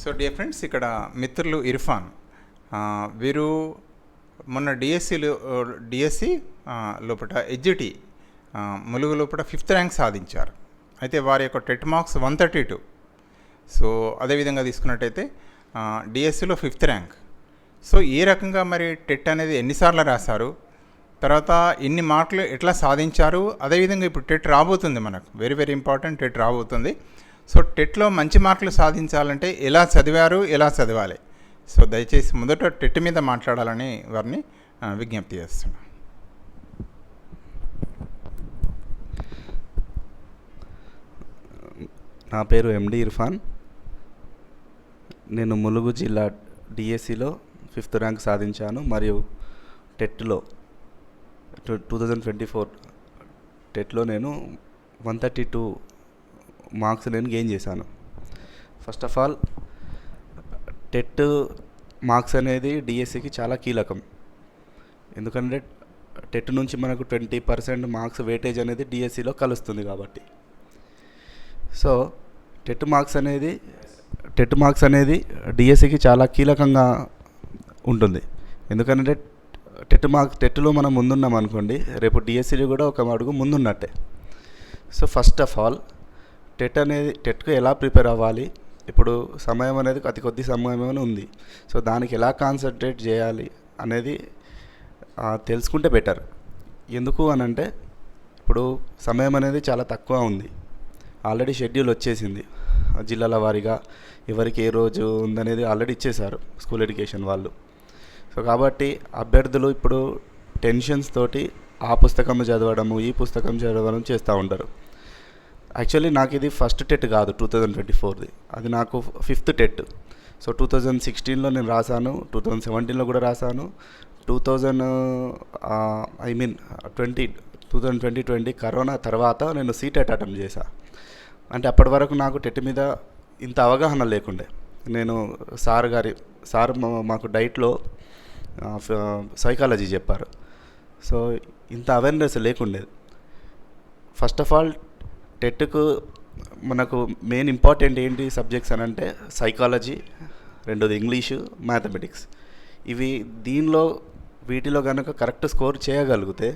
So dear friends ఇక్కడ మిత్రులు ఇర్ఫాన్ వీరు మొన్న డిఎస్సిలో డిఎస్సి లోపల ఎడ్జిటి ములుగు లోపల ఫిఫ్త్ ర్యాంక్ సాధించారు. అయితే వారి యొక్క TET marks one thirty two. So అదేవిధంగా తీసుకున్నట్టయితే డిఎస్సిలో ఫిఫ్త్ ర్యాంక్. సో ఏ రకంగా మరి టెట్ అనేది ఎన్నిసార్లు రాశారు? తర్వాత ఇన్ని మార్కులు ఎట్లా సాధించారు? అదేవిధంగా ఇప్పుడు టెట్ రాబోతుంది మనకు. వెరీ వెరీ ఇంపార్టెంట్ టెట్ రాబోతుంది. సో టెట్లో మంచి మార్కులు సాధించాలంటే ఎలా చదివారు ఎలా చదవాలి? సో దయచేసి మొదట టెట్ మీద మాట్లాడాలని వారిని విజ్ఞప్తి చేస్తున్నాను నా పేరు ఎండి ఇర్ఫాన్. నేను ములుగు జిల్లా డిఎస్సిలో ఫిఫ్త్ ర్యాంక్ సాధించాను మరియు టెట్లో two two thousand twenty four టెట్లో నేను వన్ థర్టీ టూ మార్క్స్ నేను గెయిన్ చేశాను. First of all TET marks అనేది డిఎస్సికి చాలా కీలకం. ఎందుకంటే టెట్ నుంచి మనకు ట్వంటీ పర్సెంట్ మార్క్స్ వెయిటేజ్ అనేది డిఎస్సిలో కలుస్తుంది కాబట్టి. సో టెట్ మార్క్స్ అనేది టెట్ మార్క్స్ అనేది డిఎస్సికి చాలా కీలకంగా ఉంటుంది. ఎందుకంటే టెట్ మార్క్స్ టెట్లో మనం ముందున్నాం అనుకోండి రేపు డిఎస్సిలో కూడా ఒక అడుగు ముందున్నట్టే. So first of all TET అనేది టెట్కు ఎలా ప్రిపేర్ అవ్వాలి? ఇప్పుడు సమయం అనేది అతి కొద్ది సమయమే ఉంది. సో దానికి ఎలా కాన్సన్ట్రేట్ చేయాలి అనేది తెలుసుకుంటే బెటర్. ఎందుకు అని అంటే ఇప్పుడు సమయం అనేది చాలా తక్కువ ఉంది. ఆల్రెడీ షెడ్యూల్ వచ్చేసింది. ఆ జిల్లాల వారీగా ఎవరికి ఏ రోజు ఉందనేది ఆల్రెడీ ఇచ్చేశారు స్కూల్ ఎడ్యుకేషన్ వాళ్ళు. సో కాబట్టి అభ్యర్థులు ఇప్పుడు టెన్షన్స్ తోటి ఆ పుస్తకం చదవడము ఈ పుస్తకం చదవడం చేస్తూ ఉంటారు. యాక్చువల్లీ నాకు ఇది ఫస్ట్ టెట్ కాదు టూ థౌజండ్ ట్వంటీ ఫోర్ది అది నాకు fifth TET so two thousand సిక్స్టీన్లో నేను రాశాను టూ థౌజండ్ సెవెంటీన్లో కూడా రాశాను two thousand I mean twenty two thousand twenty twenty corona తర్వాత నేను సీటెట్ అటెంప్ట్ చేశా. అంటే అప్పటి వరకు నాకు టెట్ మీద ఇంత అవగాహన లేకుండే. నేను సార్ గారి సార్ మా- మాకు డైట్లో సైకాలజీ చెప్పారు. సో ఇంత అవేర్నెస్ లేకుండేది ఫస్ట్ ఆఫ్ ఆల్ టెట్కు మనకు మెయిన్ ఇంపార్టెంట్ ఏంటి సబ్జెక్ట్స్ అని అంటే సైకాలజీ రెండోది ఇంగ్లీషు మ్యాథమెటిక్స్ ఇవి దీనిలో వీటిలో కనుక కరెక్ట్ స్కోర్ చేయగలిగితే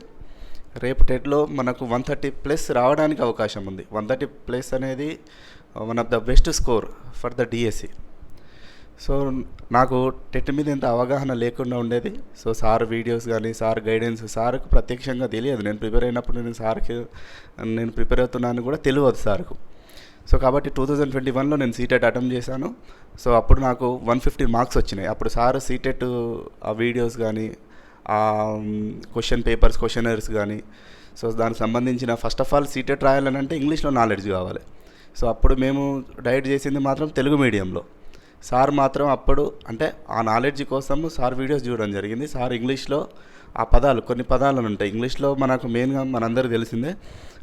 రేపు టెట్లో మనకు వన్ థర్టీ ప్లస్ రావడానికి అవకాశం ఉంది. వన్ థర్టీ ప్లస్ అనేది one of the best score for the DSC so నాకు టెట్ మీద ఇంత అవగాహన లేకుండా ఉండేది. సో సార్ వీడియోస్ కానీ సార్ గైడెన్స్ సార్కు ప్రత్యక్షంగా తెలియదు. నేను ప్రిపేర్ అయినప్పుడు నేను సార్కి నేను ప్రిపేర్ అవుతున్నాను కూడా తెలియదు సార్కు. సో కాబట్టి టూ థౌజండ్ ట్వంటీ వన్లో నేను సీటెట్ అటెంప్ట్ చేశాను. సో అప్పుడు నాకు వన్ ఫిఫ్టీ మార్క్స్ వచ్చినాయి. అప్పుడు సార్ సీటెట్ ఆ వీడియోస్ కానీ ఆ క్వశ్చన్ పేపర్స్ క్వశ్చనర్స్ కానీ సో దానికి సంబంధించిన ఫస్ట్ ఆఫ్ ఆల్ సీటెట్ రాయాలని అంటే ఇంగ్లీష్లో నాలెడ్జ్ కావాలి. సో అప్పుడు మేము డైట్ చేసింది మాత్రం తెలుగు మీడియంలో. సార్ మాత్రం అప్పుడు అంటే ఆ నాలెడ్జ్ కోసం సార్ వీడియోస్ చూడడం జరిగింది. సార్ ఇంగ్లీష్లో ఆ పదాలు కొన్ని పదాలు ఉంటాయి. ఇంగ్లీష్లో మనకు మెయిన్గా మనందరికీ తెలిసిందే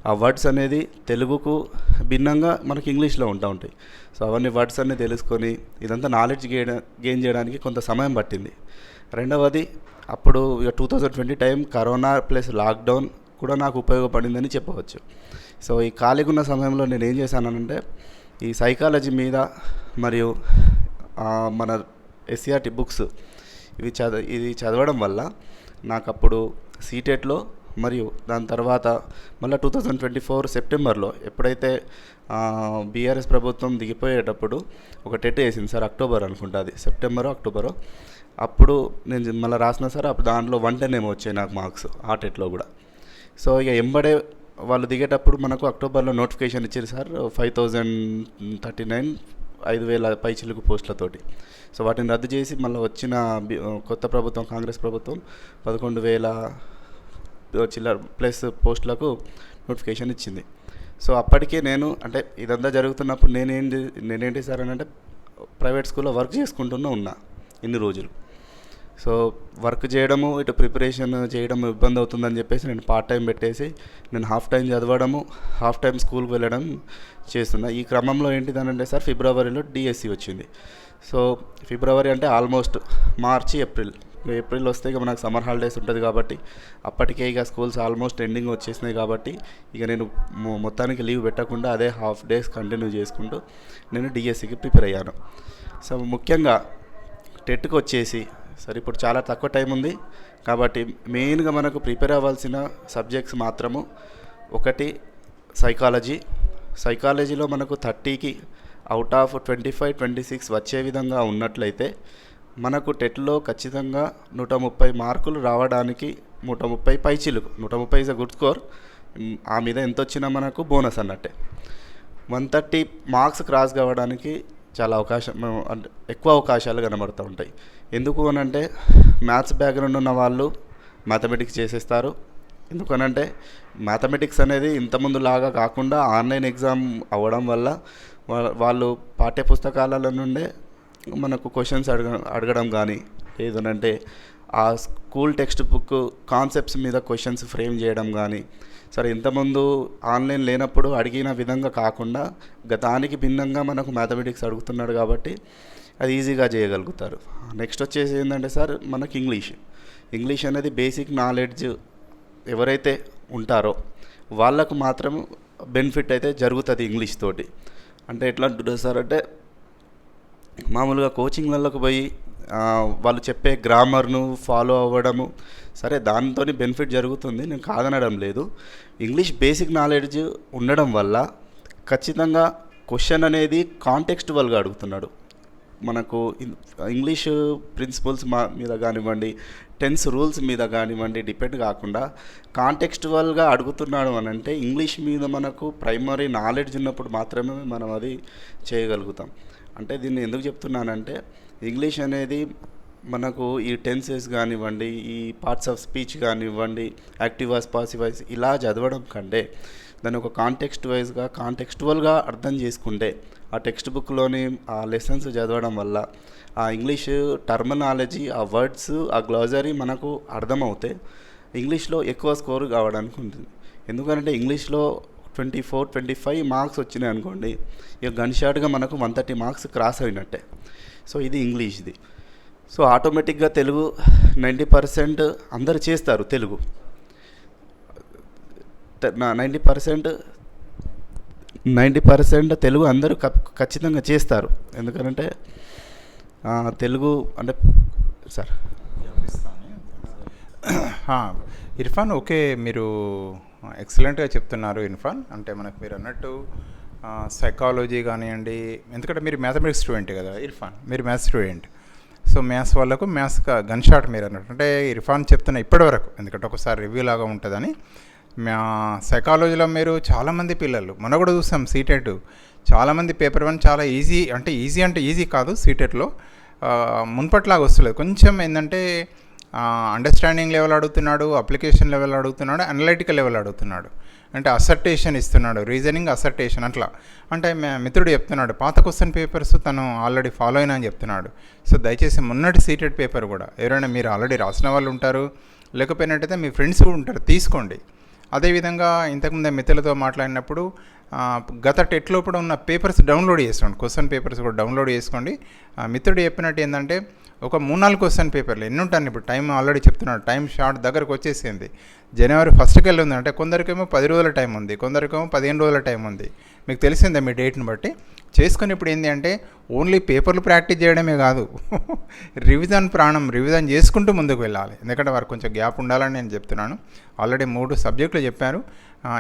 ఆ వర్డ్స్ అనేది తెలుగుకు భిన్నంగా మనకి ఇంగ్లీష్లో ఉంటా ఉంటాయి. సో అవన్నీ వర్డ్స్ అన్నీ తెలుసుకొని ఇదంతా నాలెడ్జ్ గెయిన్ గెయిన్ చేయడానికి కొంత సమయం పట్టింది. రెండవది అప్పుడు ఇక two thousand twenty time corona plus lockdown కూడా నాకు ఉపయోగపడిందని చెప్పవచ్చు. సో ఈ ఖాళీగా ఉన్న సమయంలో నేను ఏం చేశానంటే ఈ సైకాలజీ మీద మరియు మన ఎస్సీఆర్టీ బుక్స్ ఇవి చద ఇది చదవడం వల్ల నాకు అప్పుడు సీటెట్లో మరియు దాని తర్వాత మళ్ళీ టూ థౌజండ్ ట్వంటీ ఫోర్ సెప్టెంబర్లో ఎప్పుడైతే బీఆర్ఎస్ ప్రభుత్వం దిగిపోయేటప్పుడు ఒక టెట్ వేసింది సార్ అక్టోబర్ అనుకుంటా అది. సెప్టెంబరో అక్టోబరో. అప్పుడు నేను మళ్ళీ రాసిన సార్ అప్పుడు దాంట్లో వన్ టెన్ ఏమో వచ్చాయి నాకు మార్క్స్ ఆ టెట్లో కూడా. సో ఇక ఎంబడే వాళ్ళు దిగేటప్పుడు మనకు అక్టోబర్లో నోటిఫికేషన్ ఇచ్చారు sir five thousand thirty nine ఐదు వేల పైచిలుకు పోస్టులతోటి. సో వాటిని రద్దు చేసి మళ్ళీ వచ్చిన కొత్త ప్రభుత్వం కాంగ్రెస్ ప్రభుత్వం పదకొండు వేల చిల్లర ప్లస్ పోస్టులకు నోటిఫికేషన్ ఇచ్చింది. సో అప్పటికే నేను అంటే ఇదంతా జరుగుతున్నప్పుడు నేనేంటి నేనేంటి సార్ అని అంటే ప్రైవేట్ స్కూల్లో వర్క్ చేసుకుంటూనే ఉన్నా ఇన్ని రోజులు. సో వర్క్ చేయడము ఇటు ప్రిపరేషన్ చేయడం ఇబ్బంది అవుతుందని చెప్పేసి నేను పార్ట్ టైం పెట్టేసి నేను హాఫ్ టైం చదవడము హాఫ్ టైం స్కూల్కి వెళ్ళడం చేస్తున్నా. ఈ క్రమంలో ఏంటిదనంటే సార్ ఫిబ్రవరిలో డిఎస్సి వచ్చింది. సో ఫిబ్రవరి అంటే ఆల్మోస్ట్ మార్చి ఏప్రిల్. ఏప్రిల్ వస్తే ఇక మనకు సమ్మర్ హాలిడేస్ ఉంటుంది కాబట్టి అప్పటికే ఇక స్కూల్స్ ఆల్మోస్ట్ ఎండింగ్ వచ్చేసినాయి కాబట్టి ఇక నేను మొత్తానికి లీవ్ పెట్టకుండా అదే హాఫ్ డేస్ కంటిన్యూ చేసుకుంటూ నేను డిఎస్సికి ప్రిపేర్ అయ్యాను. సో ముఖ్యంగా టెట్కి వచ్చేసి సరే ఇప్పుడు చాలా తక్కువ టైం ఉంది. కాబట్టి మెయిన్గా మనకు ప్రిపేర్ అవ్వాల్సిన సబ్జెక్ట్స్ మాత్రము ఒకటి సైకాలజీ. సైకాలజీలో మనకు థర్టీకి out of twenty five twenty six వచ్చే విధంగా ఉన్నట్లయితే మనకు టెట్లో ఖచ్చితంగా నూట ముప్పై మార్కులు రావడానికి నూట ముప్పై పైచిలుకు నూట ముప్పై ఇస్ అ గుడ్ స్కోర్. ఆ మీద ఎంత వచ్చినా మనకు బోనస్ అన్నట్టే. వన్ థర్టీ మార్క్స్ క్రాస్ కావడానికి చాలా అవకాశం అంటే ఎక్కువ అవకాశాలు కనబడుతూ ఉంటాయి. ఎందుకు అని అంటే మ్యాథ్స్ బ్యాక్గ్రౌండ్ ఉన్న వాళ్ళు మ్యాథమెటిక్స్ చేసేస్తారు. ఎందుకనంటే మ్యాథమెటిక్స్ అనేది ఇంతకుముందు లాగా కాకుండా ఆన్లైన్ ఎగ్జామ్ అవ్వడం వల్ల వాళ్ళు పాఠ్య పుస్తకాలలో నుండే మనకు క్వశ్చన్స్ అడగ అడగడం కానీ లేదనంటే ఆ స్కూల్ టెక్స్ట్ బుక్ కాన్సెప్ట్స్ మీద క్వశ్చన్స్ ఫ్రేమ్ చేయడం కానీ సరే ఇంతకుముందు ఆన్లైన్ లేనప్పుడు అడిగిన విధంగా కాకుండా గతానికి భిన్నంగా మనకు మ్యాథమెటిక్స్ అడుగుతున్నాడు కాబట్టి అది ఈజీగా చేయగలుగుతారు. నెక్స్ట్ వచ్చేసి ఏంటంటే సార్ మనకి ఇంగ్లీష్ ఇంగ్లీష్ అనేది బేసిక్ నాలెడ్జ్ ఎవరైతే ఉంటారో వాళ్ళకు మాత్రం బెనిఫిట్ అయితే జరుగుతుంది ఇంగ్లీష్ తోటి. అంటే ఎట్లా అంటున్నారు సార్ అంటే మామూలుగా కోచింగ్లలోకి పోయి వాళ్ళు చెప్పే గ్రామర్ను ఫాలో అవ్వడము సరే దానితో బెనిఫిట్ జరుగుతుంది నేను కాదనడం లేదు. ఇంగ్లీష్ బేసిక్ నాలెడ్జ్ ఉండడం వల్ల ఖచ్చితంగా క్వశ్చన్ అనేది కాంటెక్స్టువల్గా అడుగుతున్నాడు. మనకు ఇంగ్లీష్ ప్రిన్సిపల్స్ మా మీద కానివ్వండి టెన్స్ రూల్స్ మీద కానివ్వండి డిపెండ్ కాకుండా కాంటెక్స్టువల్గా అడుగుతున్నాడు అని అంటే ఇంగ్లీష్ మీద మనకు ప్రైమరీ నాలెడ్జ్ ఉన్నప్పుడు మాత్రమే మనం అది చేయగలుగుతాం. అంటే దీన్ని ఎందుకు చెప్తున్నానంటే ఇంగ్లీష్ అనేది మనకు ఈ టెన్సెస్ కానివ్వండి ఈ పార్ట్స్ ఆఫ్ స్పీచ్ కానివ్వండి యాక్టివాస్ పాసివైస్ ఇలా చదవడం కంటే దాన్ని ఒక కాంటెక్స్ట్ వైజ్గా కాంటెక్స్టువల్గా అర్థం చేసుకుంటే ఆ టెక్స్ట్ బుక్లోని ఆ లెసన్స్ చదవడం వల్ల ఆ ఇంగ్లీష్ టర్మినాలజీ ఆ వర్డ్స్ ఆ గ్లాజరీ మనకు అర్థమవుతే ఇంగ్లీష్లో ఎక్కువ స్కోర్ కావడానికి ఉంటుంది. ఎందుకంటే ఇంగ్లీష్లో twenty four twenty five marks వచ్చినాయి అనుకోండి ఇక గన్ షాట్గా మనకు వన్ థర్టీ మార్క్స్ క్రాస్ అయినట్టే. సో ఇది ఇంగ్లీష్ది సో ఆటోమేటిక్గా తెలుగు నైంటీ పర్సెంట్ అందరు చేస్తారు Telugu. Ninety percent ninety percent Telugu అందరూ ఖచ్చితంగా చేస్తారు. ఎందుకంటే తెలుగు అంటే సార్. ఇర్ఫాన్ ఓకే మీరు ఎక్సలెంట్గా చెప్తున్నారు ఇర్ఫాన్. అంటే మనకు మీరు అన్నట్టు సైకాలజీ కానివ్వండి ఎందుకంటే మీరు మ్యాథమెటిక్స్ స్టూడెంట్ కదా ఇర్ఫాన్ మీరు మ్యాథ్స్ స్టూడెంట్ సో మ్యాథ్స్ వాళ్ళకు మ్యాథ్స్ గన్ షాట్ మీరు అన్నట్టు. అంటే ఇర్ఫాన్ చెప్తున్న ఇప్పటివరకు ఎందుకంటే ఒకసారి రివ్యూ లాగా ఉంటుందని. మా సైకాలజీలో మీరు చాలామంది పిల్లలు మొన్న కూడా చూసాం సీటెట్ చాలామంది పేపర్ వన్ చాలా ఈజీ అంటే ఈజీ అంటే ఈజీ కాదు సీటెట్లో మున్పట్లాగా వస్తలేదు. కొంచెం ఏంటంటే అండర్స్టాండింగ్ లెవెల్ అడుగుతున్నాడు అప్లికేషన్ లెవెల్ అడుగుతున్నాడు అనలైటికల్ లెవెల్ అడుగుతున్నాడు. అంటే అసర్టేషన్ ఇస్తున్నాడు రీజనింగ్ అసర్టేషన్ అట్లా. అంటే మే- మిత్రుడు చెప్తున్నాడు పాత క్వశ్చన్ పేపర్స్ తను ఆల్రెడీ ఫాలో అయినా అని చెప్తున్నాడు. సో దయచేసి మొన్నటి సీటెడ్ పేపర్ కూడా ఎవరైనా మీరు ఆల్రెడీ రాసిన వాళ్ళు ఉంటారు లేకపోయినట్టయితే మీ ఫ్రెండ్స్ కూడా ఉంటారు తీసుకోండి. అదేవిధంగా ఇంతకుముందే మిత్రులతో మాట్లాడినప్పుడు గత టెట్ లోపల ఉన్న పేపర్స్ డౌన్లోడ్ చేసుకోండి క్వశ్చన్ పేపర్స్ కూడా డౌన్లోడ్ చేసుకోండి. ఆ, మిత్రుడు చెప్పినట్టు ఏంటంటే ఒక మూడు నాలుగు క్వశ్చన్ పేపర్లు ఎన్ని ఉంటాను ఇప్పుడు? టైం ఆల్రెడీ చెప్తున్నాడు. టైం షార్ట్ దగ్గరకు వచ్చేసింది. జనవరి ఫస్ట్కి వెళ్ళి ఉంది అంటే కొందరికేమో పది రోజుల టైం ఉంది. కొందరికేమో పదిహేను రోజుల టైం ఉంది. మీకు తెలిసిందే మీ డేట్ని బట్టి. చేసుకుని ఇప్పుడు ఏంటి అంటే ఓన్లీ పేపర్లు ప్రాక్టీస్ చేయడమే కాదు. రివిజన్ ప్రాణం రివిజన్ చేసుకుంటూ ముందుకు వెళ్ళాలి. ఎందుకంటే వారికి కొంచెం గ్యాప్ ఉండాలని నేను చెప్తున్నాను. ఆల్రెడీ మూడు సబ్జెక్టులు చెప్పారు.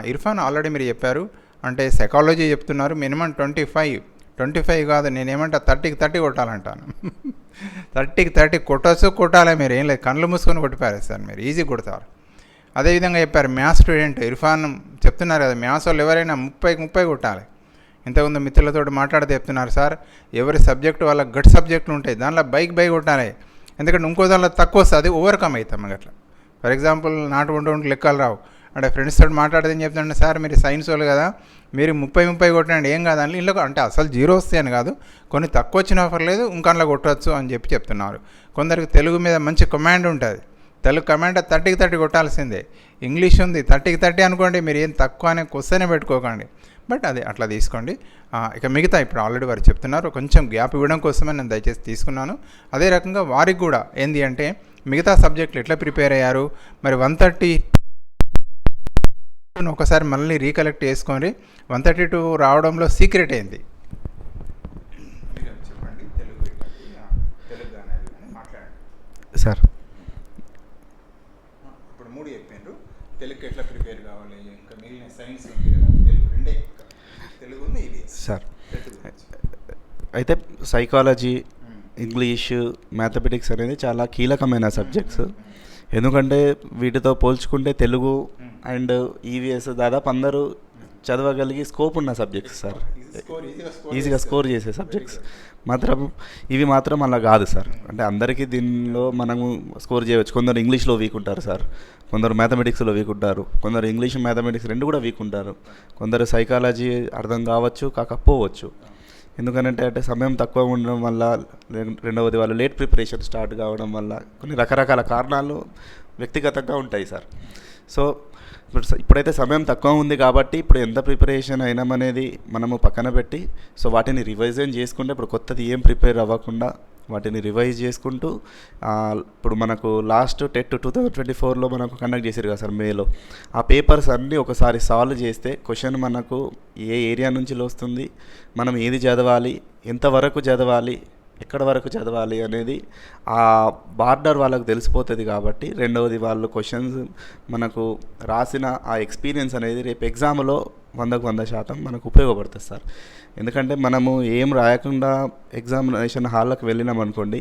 ఇర్ఫాన్ ఆల్రెడీ మీరు చెప్పారు. అంటే సైకాలజీ చెప్తున్నారు. Minimum twenty five twenty five కాదు నేనేమంటా థర్టీకి థర్టీ కొట్టాలంటాను. థర్టీకి థర్టీ కొట్టచ్చు కొట్టాలి మీరు. ఏం లేదు కళ్ళు మూసుకొని కొట్టిపారేస్తారు మీరు. ఈజీ కొడతారు. అదేవిధంగా చెప్పారు మ్యాథ్స్ స్టూడెంట్ ఇర్ఫాన్ చెప్తున్నారు కదా మ్యాథ్స్ వాళ్ళు ఎవరైనా ముప్పైకి ముప్పై కొట్టాలి. ఇంతకుముందు మిత్రులతో మాట్లాడితే చెప్తున్నారు సార్ ఎవరి సబ్జెక్టు వాళ్ళ గట్ సబ్జెక్టులు ఉంటాయి దానిలో బైక్ బై కొట్టాలి. ఎందుకంటే ఇంకో దానిలో తక్కువ వస్తుంది అది ఓవర్కమ్ అవుతాం అట్లా. ఫర్ ఎగ్జాంపుల్ నాటు ఉంటూ లెక్కలు రావు. అంటే ఫ్రెండ్స్ తోటి మాట్లాడితే ఏం సార్ మీరు సైన్స్ వాళ్ళు కదా మీరు ముప్పై ముప్పై కొట్టండి ఏం కాదని ఇంట్లో అంటే అసలు జీరో వస్తే అని కాదు కొన్ని తక్కువ వచ్చిన ఆఫర్ లేదు ఇంకన్నా కొట్టవచ్చు అని చెప్పి చెప్తున్నారు. కొందరికి తెలుగు మీద మంచి కమాండ్ ఉంటుంది. తెలుగు కమాండ్ థర్టీకి థర్టీ కొట్టాల్సిందే. ఇంగ్లీష్ ఉంది థర్టీకి థర్టీ అనుకోండి మీరు ఏం తక్కువ అనే క్వశ్చనే పెట్టుకోకండి. బట్ అది అట్లా తీసుకోండి. ఇక మిగతా ఇప్పుడు ఆల్రెడీ వారు చెప్తున్నారు కొంచెం గ్యాప్ ఇవ్వడం కోసమే నేను దయచేసి తీసుకున్నాను. అదే రకంగా వారికి కూడా ఏంది అంటే మిగతా సబ్జెక్టులు ఎట్లా ప్రిపేర్ అయ్యారు? మరి వన్ థర్టీ ఒకసారి మళ్ళీ రీకలెక్ట్ చేసుకొని వన్ థర్టీ టూ రావడంలో సీక్రెట్ అయింది సార్. ఇప్పుడు మూడు చెప్పిండ్రు తెలుగు ఎట్లా ప్రిపేర్ కావాలి? ఇంకా సైన్స్ సార్ అయితే సైకాలజీ ఇంగ్లీషు మ్యాథమెటిక్స్ అనేది చాలా కీలకమైన సబ్జెక్ట్స్ ఎందుకంటే వీటితో పోల్చుకుంటే తెలుగు అండ్ ఈవీఎస్ దాదాపు అందరూ చదవగలిగి స్కోప్ ఉన్న సబ్జెక్ట్స్ సార్ ఈజీగా స్కోర్ చేసే సబ్జెక్ట్స్. మాత్రం ఇవి మాత్రం అలా కాదు సార్ అంటే అందరికీ దీనిలో మనము స్కోర్ చేయవచ్చు. కొందరు ఇంగ్లీష్లో వీక్ ఉంటారు సార్ కొందరు మ్యాథమెటిక్స్లో వీక్ ఉంటారు. కొందరు ఇంగ్లీష్ మ్యాథమెటిక్స్ రెండు కూడా వీక్ ఉంటారు. కొందరు సైకాలజీ అర్థం కావచ్చు కాకపోవచ్చు. ఎందుకంటే అంటే సమయం తక్కువ ఉండడం వల్ల రెండవది వాళ్ళు లేట్ ప్రిపరేషన్ స్టార్ట్ కావడం వల్ల కొన్ని రకరకాల కారణాలు వ్యక్తిగతంగా ఉంటాయి సార్. సో ఇప్పుడు ఇప్పుడైతే సమయం తక్కువ ఉంది కాబట్టి ఇప్పుడు ఎంత ప్రిపరేషన్ అయినామనేది మనము పక్కన పెట్టి సో వాటిని రివైజన్ చేసుకుంటే ఇప్పుడు కొత్తది ఏం ప్రిపేర్ అవ్వకుండా వాటిని రివైజ్ చేసుకుంటూ ఇప్పుడు మనకు last TET two thousand twenty ఫోర్లో మనకు కండక్ట్ చేశారు కదా సార్ మేలో ఆ పేపర్స్ అన్నీ ఒకసారి సాల్వ్ చేస్తే క్వశ్చన్ మనకు ఏ ఏరియా నుంచి వస్తుంది మనం ఏది చదవాలి ఎంతవరకు చదవాలి ఎక్కడ వరకు చదవాలి అనేది ఆ బార్డర్ వాళ్ళకు తెలిసిపోతుంది కాబట్టి రెండవది వాళ్ళు క్వశ్చన్స్ మనకు రాసిన ఆ ఎక్స్పీరియన్స్ అనేది రేపు ఎగ్జామ్లో వందకు వంద శాతం మనకు ఉపయోగపడుతుంది సార్. ఎందుకంటే మనము ఏం రాయకుండా ఎగ్జామినేషన్ హాల్లోకి వెళ్ళినాం అనుకోండి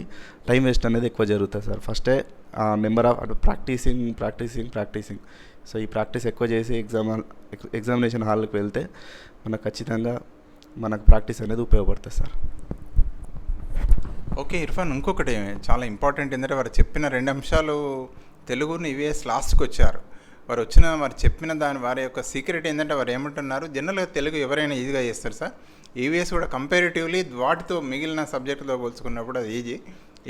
టైం వేస్ట్ అనేది ఎక్కువ జరుగుతుంది సార్. ఫస్టే ఆ number of practising practising practising so ఈ ప్రాక్టీస్ ఎక్కువ చేసి ఎగ్జామ్ హాల్ ఎగ్జామినేషన్ హాల్కి వెళ్తే మనకు ఖచ్చితంగా మనకు ప్రాక్టీస్ అనేది ఉపయోగపడుతుంది సార్. ఓకే ఇర్ఫాన్ ఇంకొకటి చాలా ఇంపార్టెంట్ ఏంటంటే వారు చెప్పిన రెండు అంశాలు తెలుగుని ఈవీఎస్ లాస్ట్కి వచ్చారు. వారు వచ్చిన వారు చెప్పిన దాని వారి యొక్క సీక్రెట్ ఏంటంటే వారు ఏమంటున్నారు? జనరల్గా తెలుగు ఎవరైనా ఈజీగా చేస్తారు సార్. ఈవీఎస్ కూడా కంపారిటివ్లీ వాటితో మిగిలిన సబ్జెక్టుతో పోల్చుకున్నప్పుడు అది ఈజీ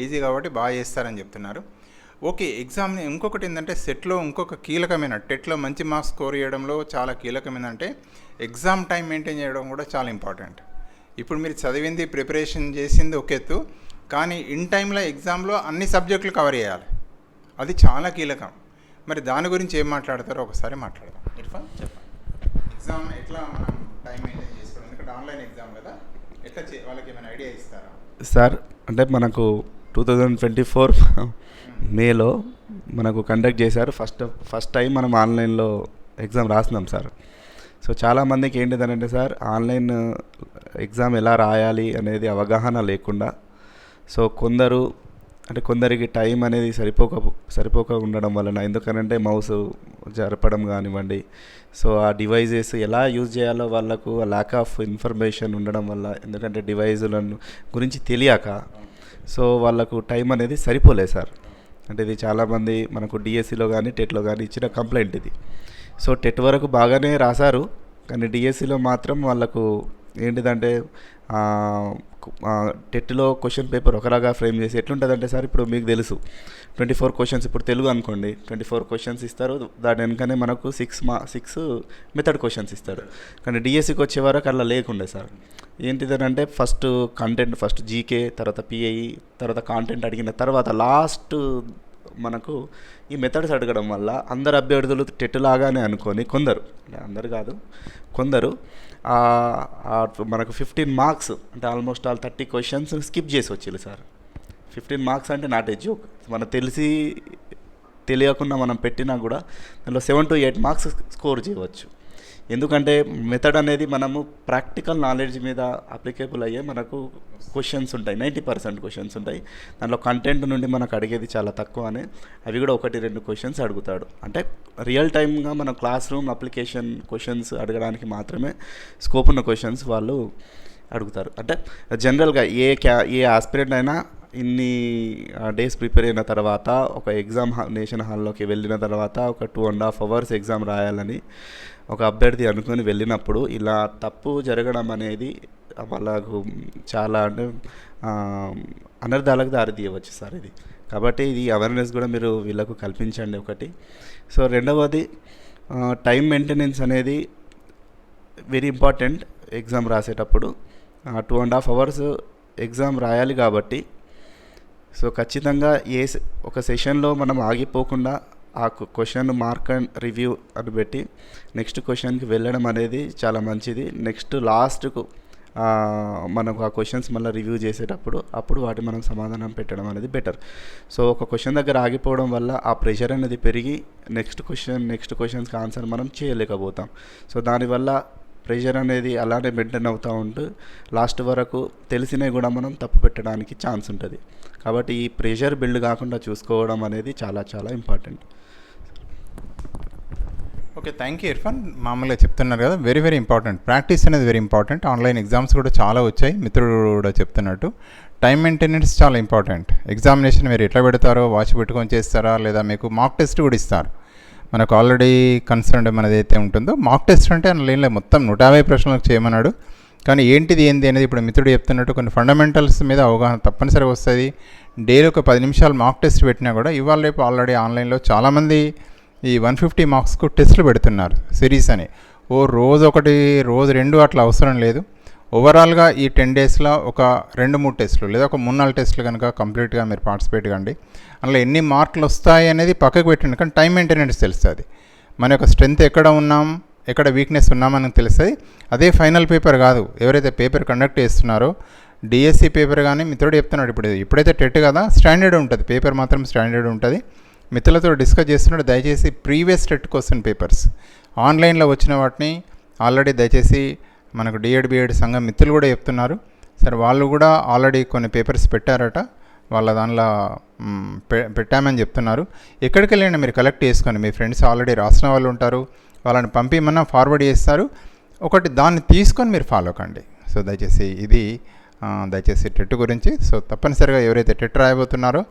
ఈజీ కాబట్టి బాగా చేస్తారని చెప్తున్నారు. ఓకే ఎగ్జామ్ ఇంకొకటి ఏంటంటే సెట్లో ఇంకొక కీలకమైన టెట్లో మంచి మార్క్స్ స్కోర్ చేయడంలో చాలా కీలకమైందంటే ఎగ్జామ్ టైం మెయింటైన్ చేయడం కూడా చాలా ఇంపార్టెంట్ ఇప్పుడు మీరు చదివింది ప్రిపరేషన్ చేసింది ఒక ఎత్తు కానీ ఇన్ టైంలో ఎగ్జామ్లో అన్ని సబ్జెక్టులు కవర్ చేయాలి. అది చాలా కీలకం. మరి దాని గురించి ఏం మాట్లాడతారో ఒకసారి మాట్లాడదాం. ఇర్ఫాన్ చెప్పండి ఎగ్జామ్ ఎట్లా మనం టైం మెయింటైన్ చేసుకోవాలి? ఎందుకంటే ఆన్లైన్ ఎగ్జామ్ కదా. ఎట్లా చే వాళ్ళకి ఏమైనా ఐడియా ఇస్తారా? సార్ అంటే మనకు టూ థౌజండ్ ట్వంటీ ఫోర్ మేలో మనకు కండక్ట్ చేశారు. ఫస్ట్ ఫస్ట్ టైం మనం ఆన్లైన్లో ఎగ్జామ్ రాసినాం సార్. సో చాలామందికి ఏంటిదనంటే సార్ ఆన్లైన్ ఎగ్జామ్ ఎలా రాయాలి అనేది అవగాహన లేకుండా సో కొందరు అంటే కొందరికి టైం అనేది సరిపోక సరిపోక ఉండడం వలన ఎందుకనంటే మౌస్ జరపడం కానివ్వండి. సో ఆ డివైజెస్ ఎలా యూజ్ చేయాలో వాళ్ళకు ల్యాక్ ఆఫ్ ఇన్ఫర్మేషన్ ఉండడం వల్ల ఎందుకంటే డివైజులను గురించి తెలియక సో వాళ్ళకు టైం అనేది సరిపోలేదు సార్. అంటే ఇది చాలామంది మనకు డిఎస్సిలో కానీ టెట్లో కానీ ఇచ్చిన కంప్లైంట్ ఇది. సో టెట్ వరకు బాగానే రాశారు. కానీ డిఎస్సిలో మాత్రం వాళ్ళకు ఏంటిదంటే టెట్లో క్వశ్చన్ పేపర్ ఒకలాగా ఫ్రేమ్ చేసి ఎట్లుంటుందంటే సార్ ఇప్పుడు మీకు తెలుసు. ట్వంటీ ఫోర్ క్వశ్చన్స్ ఇప్పుడు తెలుగు అనుకోండి. ట్వంటీ ఫోర్ క్వశ్చన్స్ ఇస్తారు. దాని వెనుకనే మనకు సిక్స్ మా సిక్స్ మెథడ్ క్వశ్చన్స్ ఇస్తారు. కానీ డిఎస్సికి వచ్చే వరకు అలా లేకుండే సార్. ఏంటిదనంటే ఫస్ట్ కంటెంట్ ఫస్ట్ జీకే తర్వాత పిఐ తర్వాత కాంటెంట్ అడిగిన తర్వాత లాస్ట్ మనకు ఈ మెథడ్స్ అడగడం వల్ల అందరు అభ్యర్థులు టెట్ లాగానే అనుకొని కొందరు అంటే అందరు కాదు కొందరు మనకు ఫిఫ్టీన్ మార్క్స్ అంటే almost all thirty questions skip చేసి వచ్చేది సార్. ఫిఫ్టీన్ మార్క్స్ అంటే నాట్ ఏ జోక్ మనకు తెలిసి తెలియకుండా మనం పెట్టినా కూడా దానిలో seven to eight marks score చేయవచ్చు. ఎందుకంటే మెథడ్ అనేది మనము ప్రాక్టికల్ నాలెడ్జ్ మీద అప్లికేబుల్ అయ్యే మనకు క్వశ్చన్స్ ఉంటాయి. నైంటీ పర్సెంట్ క్వశ్చన్స్ ఉంటాయి. దాంట్లో కంటెంట్ నుండి మనకు అడిగేది చాలా తక్కువ అని అవి కూడా ఒకటి రెండు క్వశ్చన్స్ అడుగుతాడు. అంటే రియల్ టైమ్గా మన క్లాస్ రూమ్ అప్లికేషన్ క్వశ్చన్స్ అడగడానికి మాత్రమే స్కోప్ ఉన్న క్వశ్చన్స్ వాళ్ళు అడుగుతారు. అంటే జనరల్గా ఏ క్యా ఏ ఆస్పిరెంట్ అయినా ఇన్ని డేస్ ప్రిపేర్ అయిన తర్వాత ఒక ఎగ్జామ్ నేషన్ హాల్లోకి వెళ్ళిన తర్వాత ఒక two and half hours exam రాయాలని ఒక అభ్యర్థి అనుకుని వెళ్ళినప్పుడు ఇలా తప్పు జరగడం అనేది వాళ్ళకు చాలా అంటే అనర్థాలకు దారి తీయవచ్చు సార్ ఇది. కాబట్టి ఇది అవేర్నెస్ కూడా మీరు వీళ్ళకు కల్పించండి ఒకటి. సో రెండవది టైం మెయింటెనెన్స్ అనేది వెరీ ఇంపార్టెంట్ ఎగ్జామ్ రాసేటప్పుడు. Two and half hours exam రాయాలి కాబట్టి సో ఖచ్చితంగా ఏ సె- ఒక సెషన్లో మనం ఆగిపోకుండా ఆ క్వశ్చన్ మార్క్ అండ్ రివ్యూ అని పెట్టి నెక్స్ట్ క్వశ్చన్కి వెళ్ళడం అనేది చాలా మంచిది. నెక్స్ట్ లాస్ట్కు మనకు ఆ క్వశ్చన్స్ మళ్ళీ రివ్యూ చేసేటప్పుడు అప్పుడు వాటి మనం సమాధానం పెట్టడం అనేది బెటర్. సో ఒక క్వశ్చన్ దగ్గర ఆగిపోవడం వల్ల ఆ ప్రెషర్ అనేది పెరిగి నెక్స్ట్ క్వశ్చన్ నెక్స్ట్ క్వశ్చన్స్కి ఆన్సర్ మనం చేయలేకపోతాం. సో దానివల్ల ప్రెషర్ అనేది అలానే మెయింటైన్ అవుతూ ఉంటూ లాస్ట్ వరకు తెలిసినవి కూడా మనం తప్పు పెట్టడానికి ఛాన్స్ ఉంటుంది. కాబట్టి ఈ ప్రెషర్ బిల్డ్ కాకుండా చూసుకోవడం అనేది చాలా చాలా important. Okay thank you Irfan. మామూలుగా చెప్తున్నారు కదా వెరీ వెరీ ఇంపార్టెంట్ ప్రాక్టీస్ అనేది వెరీ ఇంపార్టెంట్ ఆన్లైన్ ఎగ్జామ్స్ కూడా చాలా వచ్చాయి మిత్రుడు కూడా చెప్తున్నట్టు. టైం మెయింటెనెన్స్ చాలా ఇంపార్టెంట్ ఎగ్జామినేషన్ మీరు ఎట్లా పెడతారో వాచ్ పెట్టుకొని చేస్తారా లేదా మీకు మాక్ టెస్ట్ కూడా ఇస్తారు. మనకు ఆల్రెడీ కన్సర్న్ మనదైతే ఉంటుందో మాక్ టెస్ట్ అంటే అందులో మొత్తం నూట యాభై ప్రశ్నలకు చేయమన్నాడు. కానీ ఏంటిది ఏంది అనేది ఇప్పుడు మిత్రుడు చెప్తున్నట్టు కొన్ని ఫండమెంటల్స్ మీద అవగాహన తప్పనిసరిగా వస్తుంది. డైలీ ఒక పది నిమిషాలు మాక్ టెస్ట్ పెట్టినా కూడా ఇవాళ రేపు ఆల్రెడీ ఆన్లైన్లో చాలామంది ఈ వన్ ఫిఫ్టీ మార్క్స్కు టెస్టులు పెడుతున్నారు. సిరీస్ అని. ఓ రోజు ఒకటి రోజు రెండు అట్లా అవసరం లేదు. ఓవరాల్గా ఈ టెన్ డేస్లో ఒక రెండు మూడు టెస్టులు లేదా ఒక మూడు నాలుగు టెస్టులు కనుక కంప్లీట్గా మీరు పార్టిసిపేట్ కండి. అందులో ఎన్ని మార్కులు వస్తాయి అనేది పక్కకు పెట్టండి కానీ టైం మెయింటెనెన్స్ తెలుస్తుంది. మన యొక్క స్ట్రెంత్ ఎక్కడ ఉన్నాం ఎక్కడ వీక్నెస్ ఉన్నామని తెలుస్తుంది. అదే ఫైనల్ పేపర్ కాదు ఎవరైతే పేపర్ కండక్ట్ చేస్తున్నారో డిఎస్సి పేపర్ కానీ మిత్రుడు చెప్తున్నాడు ఇప్పుడు. ఇప్పుడైతే టెట్ కదా స్టాండర్డ్ ఉంటుంది. పేపర్ మాత్రం స్టాండర్డ్ ఉంటుంది. మిత్రులతో డిస్కస్ చేస్తున్నాడు దయచేసి ప్రీవియస్ టెట్ క్వశ్చన్ పేపర్స్ ఆన్లైన్లో వచ్చిన వాటిని ఆల్రెడీ దయచేసి మనకు డిఎడ్ బిఎడ్ సంఘం మిత్రులు కూడా చెప్తున్నారు. సరే వాళ్ళు కూడా ఆల్రెడీ కొన్ని పేపర్స్ పెట్టారట. వాళ్ళ దానిలో పె- పెట్టామని చెప్తున్నారు. ఎక్కడికి వెళ్ళినా మీరు కలెక్ట్ చేసుకొని? మీ ఫ్రెండ్స్ ఆల్రెడీ రాసిన వాళ్ళు ఉంటారు. వాళ్ళని పంపిమన్నా ఫార్వర్డ్ చేస్తారు. ఒకటి దాన్ని తీసుకొని మీరు ఫాలో కండి. సో దయచేసి ఇది దయచేసి టెట్ గురించి. సో తప్పనిసరిగా ఎవరైతే టెట్ రాయబోతున్నారో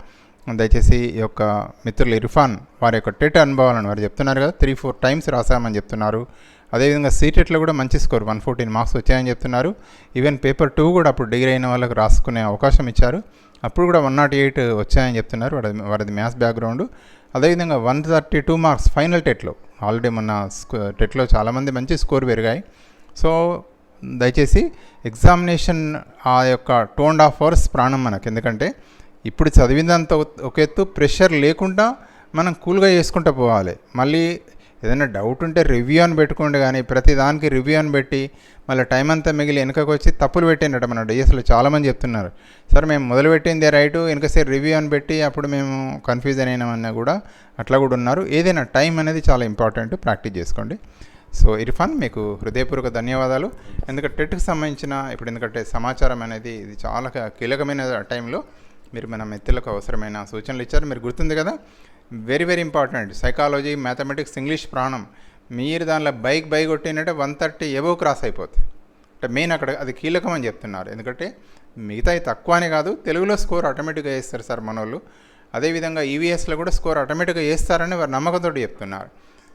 దయచేసి ఈ యొక్క మిత్రులు ఇర్ఫాన్ వారి యొక్క టెట్ అనుభవాలను వారు చెప్తున్నారు కదా త్రీ ఫోర్ టైమ్స్ రాసామని చెప్తున్నారు. అదేవిధంగా సీటెట్లో కూడా మంచి స్కోర్ వన్ ఫోర్టీన్ మార్క్స్ వచ్చాయని చెప్తున్నారు. ఈవెన్ పేపర్ టూ కూడా అప్పుడు డిగ్రీ అయిన వాళ్ళకి రాసుకునే అవకాశం ఇచ్చారు. అప్పుడు కూడా వన్ నాట్ ఎయిట్ వచ్చాయని చెప్తున్నారు వాడి వారిది మ్యాథ్స్ బ్యాక్గ్రౌండ్. అదేవిధంగా one thirty two marks final టెట్లో ఆల్రెడీ మొన్న స్కో టెట్లో చాలామంది మంచి స్కోర్ పెరిగాయి. సో దయచేసి ఎగ్జామినేషన్ ఆ యొక్క టూ అండ్ హాఫ్ అవర్స్ ప్రాణం మనకు. ఎందుకంటే ఇప్పుడు చదివిందంత ఒక ఎత్తు ప్రెషర్ లేకుండా మనం కూల్గా చేసుకుంటూ పోవాలి. మళ్ళీ ఏదైనా డౌట్ ఉంటే రివ్యూ అని పెట్టుకోండి కానీ ప్రతి దానికి రివ్యూ అని పెట్టి మళ్ళీ టైం అంతా మిగిలి వెనుకకు వచ్చి తప్పులు పెట్టినట్టు మన డిఎస్లో చాలామంది చెప్తున్నారు. సార్ మేము మొదలు పెట్టిందే రైటు వెనకసేపు రివ్యూ అని పెట్టి అప్పుడు మేము కన్ఫ్యూజన్ అయినామన్నా కూడా అట్లా కూడా ఉన్నారు. ఏదైనా టైం అనేది చాలా ఇంపార్టెంట్ ప్రాక్టీస్ చేసుకోండి. సో ఇర్ఫాన్ మీకు హృదయపూర్వక ధన్యవాదాలు. ఎందుకంటే టెట్కి సంబంధించిన ఇప్పుడు ఎందుకంటే సమాచారం అనేది ఇది చాలా కీలకమైన టైంలో మీరు మన మిత్రులకు అవసరమైన సూచనలు ఇచ్చారు. మీరు గుర్తుంది కదా very very important. Psychology mathematics English ప్రాణం. మీరు దానిలో బైక్ బై కొట్టినట్టే వన్ థర్టీ ఎబో క్రాస్ అయిపోతుంది అంటే మెయిన్ అక్కడ అది కీలకం అని చెప్తున్నారు. ఎందుకంటే మిగతా తక్కువ అని కాదు తెలుగులో స్కోర్ ఆటోమేటిక్గా వేస్తారు సార్ మనోళ్ళు. అదేవిధంగా ఈవీఎస్లో కూడా స్కోర్ ఆటోమేటిక్గా వేస్తారని వారు నమ్మకంతో చెప్తున్నారు.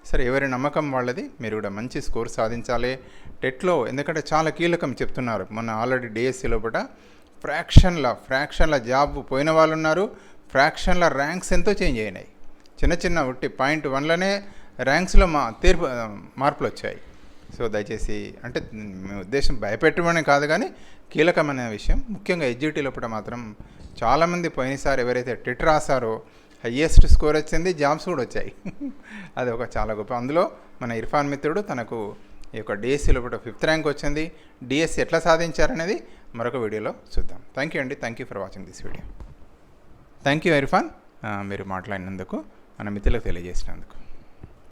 సరే ఎవరి నమ్మకం వాళ్ళది? మీరు కూడా మంచి స్కోర్ సాధించాలి. టెట్లో ఎందుకంటే చాలా కీలకం చెప్తున్నారు. మొన్న ఆల్రెడీ డిఎస్సి లోపల ఫ్రాక్షన్ల ఫ్రాక్షన్ల జాబ్ పోయిన వాళ్ళు ఉన్నారు. ఫ్రాక్షన్ల ర్యాంక్స్ ఎంతో చేంజ్ అయినాయి. చిన్న చిన్న ఉట్టి పాయింట్ వన్లోనే ర్యాంక్స్లో మా తీర్పు మార్పులు వచ్చాయి. సో దయచేసి అంటే మీ ఉద్దేశం భయపెట్టమని కాదు కానీ కీలకమైన విషయం. ముఖ్యంగా ఎడ్జిటీ లోపల మాత్రం చాలామంది పోయినసారి ఎవరైతే టిట్ రాశారో హయ్యెస్ట్ స్కోర్ వచ్చింది జాబ్స్ కూడా వచ్చాయి. అది ఒక చాలా గొప్ప. అందులో మన ఇర్ఫాన్ మిత్రుడు తనకు ఈ యొక్క డిఎస్సి లోపల ఫిఫ్త్ ర్యాంక్ వచ్చింది. డిఎస్సి ఎట్లా సాధించారనేది మరొక వీడియోలో చూద్దాం. థ్యాంక్ యూ అండి. Thank you for watching this video. Thank you Irfan మీరు మాట్లాడినందుకు మన మిత్రులకు తెలియజేసినందుకు.